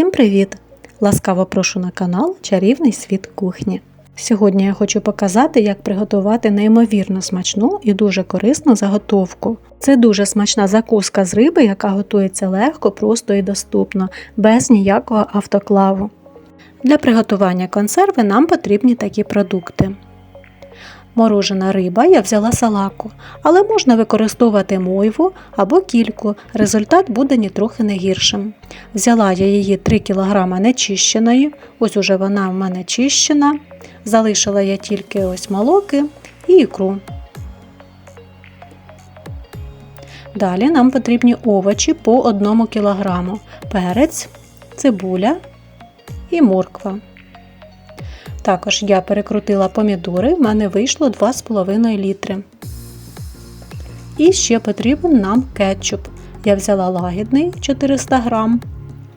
Всім привіт! Ласкаво прошу на канал Чарівний світ кухні. Сьогодні я хочу показати, як приготувати неймовірно смачну і дуже корисну заготовку. Це дуже смачна закуска з риби, яка готується легко, просто і доступно, без ніякого автоклаву. Для приготування консерви нам потрібні такі продукти. Морожена риба я взяла салаку, але можна використовувати мойву або кільку, результат буде нітрохи не гіршим. Взяла я її 3 кг нечищеної, ось уже вона в мене чищена. Залишила я тільки ось молоки і ікру. Далі нам потрібні овочі по 1 кг, перець, цибуля і морква. Також я перекрутила помідори, в мене вийшло 2,5 літри. І ще потрібен нам кетчуп. Я взяла лагідний 400 грам,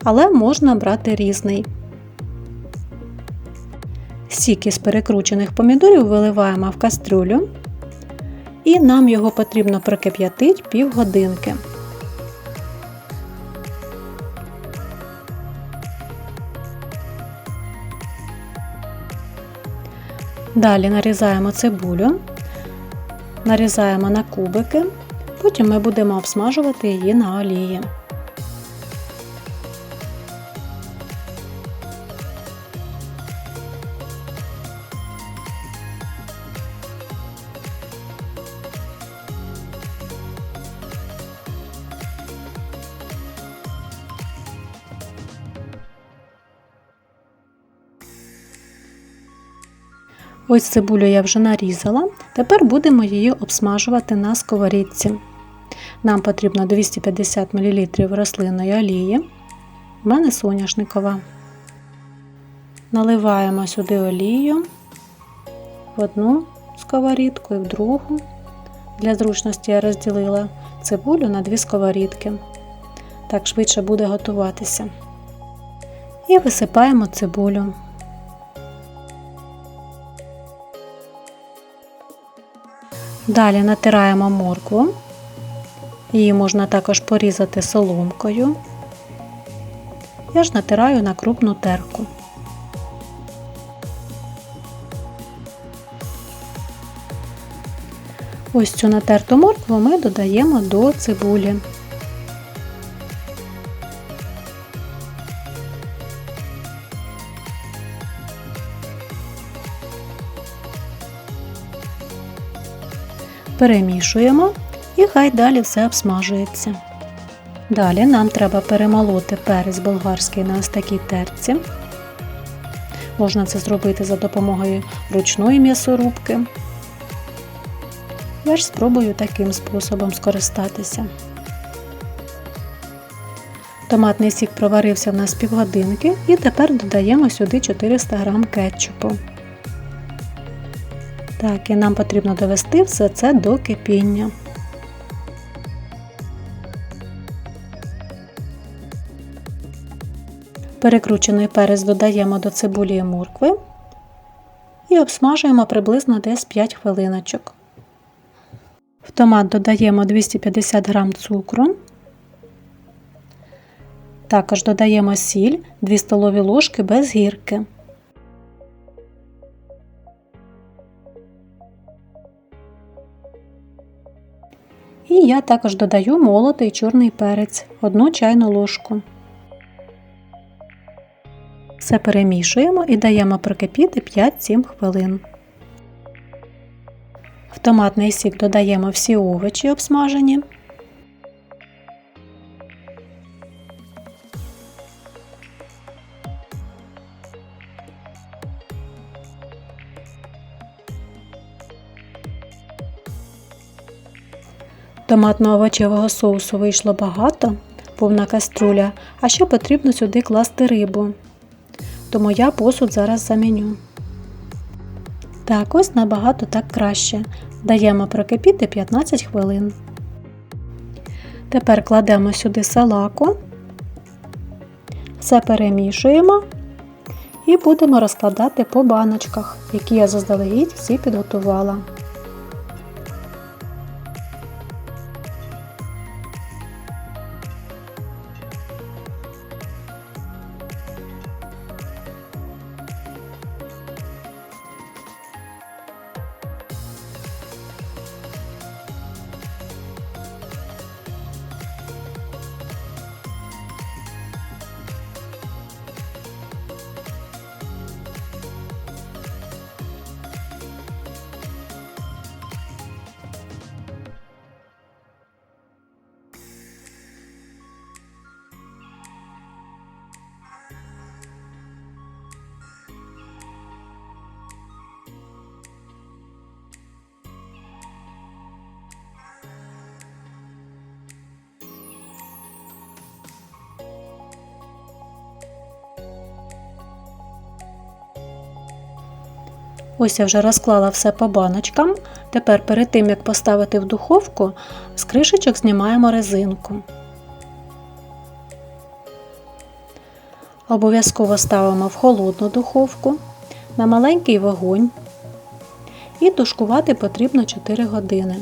але можна брати різний. Сік із перекручених помідорів виливаємо в кастрюлю, і нам його потрібно прокип'ятити півгодинки. Далі нарізаємо цибулю, нарізаємо на кубики, потім ми будемо обсмажувати її на олії. Ось цибулю я вже нарізала. Тепер будемо її обсмажувати на сковорідці. Нам потрібно 250 мл рослинної олії. У мене соняшникова. Наливаємо сюди олію в одну сковорідку і в другу. Для зручності я розділила цибулю на дві сковорідки. Так швидше буде готуватися. І висипаємо цибулю. Далі натираємо моркву. Її можна також порізати соломкою. Я ж натираю на крупну терку. Ось цю натерту моркву ми додаємо до цибулі. Перемішуємо і хай далі все обсмажується. Далі нам треба перемолоти перець болгарський на ось такій терці. Можна це зробити за допомогою ручної м'ясорубки. Я ж спробую таким способом скористатися. Томатний сік проварився в нас півгодинки і тепер додаємо сюди 400 г кетчупу. Так, і нам потрібно довести все це до кипіння. Перекручений перець додаємо до цибулі і моркви і обсмажуємо приблизно десь 5 хвилиночок. В томат додаємо 250 г цукру. Також додаємо сіль 2 столові ложки без гірки. І я також додаю молотий чорний перець, одну чайну ложку. Все перемішуємо і даємо прокипіти 5-7 хвилин. В томатний сік додаємо всі овочі обсмажені. Томатно-овочевого соусу вийшло багато, повна каструля, а ще потрібно сюди класти рибу. Тому я посуд зараз заміню. Так, ось набагато так краще. Даємо прокипіти 15 хвилин. Тепер кладемо сюди салаку, все перемішуємо і будемо розкладати по баночках, які я заздалегідь всі підготувала. Ось я вже розклала все по баночкам. Тепер перед тим як поставити в духовку, з кришечок знімаємо резинку. Обов'язково ставимо в холодну духовку на маленький вогонь і тушкувати потрібно 4 години.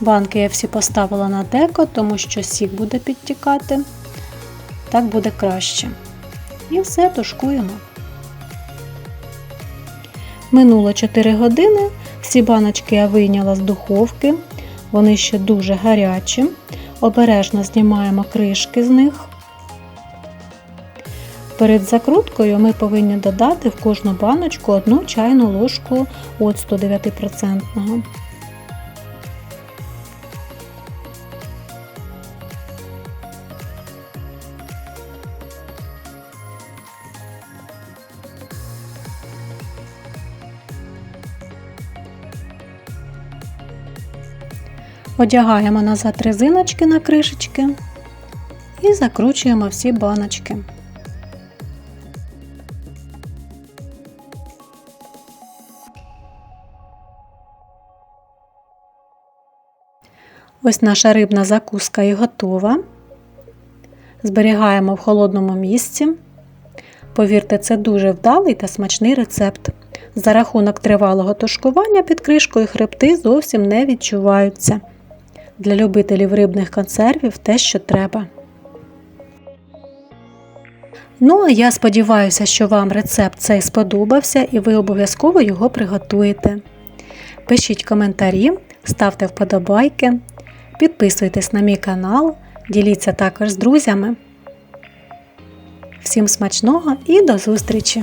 Банки я всі поставила на деко, тому що сік буде підтікати. Так буде краще. І все тушкуємо. Минуло 4 години. Всі баночки я вийняла з духовки. Вони ще дуже гарячі. Обережно знімаємо кришки з них. Перед закруткою ми повинні додати в кожну баночку одну чайну ложку оцту 9%. Одягаємо назад резиночки на кришечки і закручуємо всі баночки. Ось наша рибна закуска і готова. Зберігаємо в холодному місці. Повірте, це дуже вдалий та смачний рецепт. За рахунок тривалого тушкування під кришкою хребти зовсім не відчуваються. Для любителів рибних консервів те, що треба. Ну, а я сподіваюся, що вам рецепт цей сподобався і ви обов'язково його приготуєте. Пишіть коментарі, ставте вподобайки, підписуйтесь на мій канал, діліться також з друзями. Всім смачного і до зустрічі!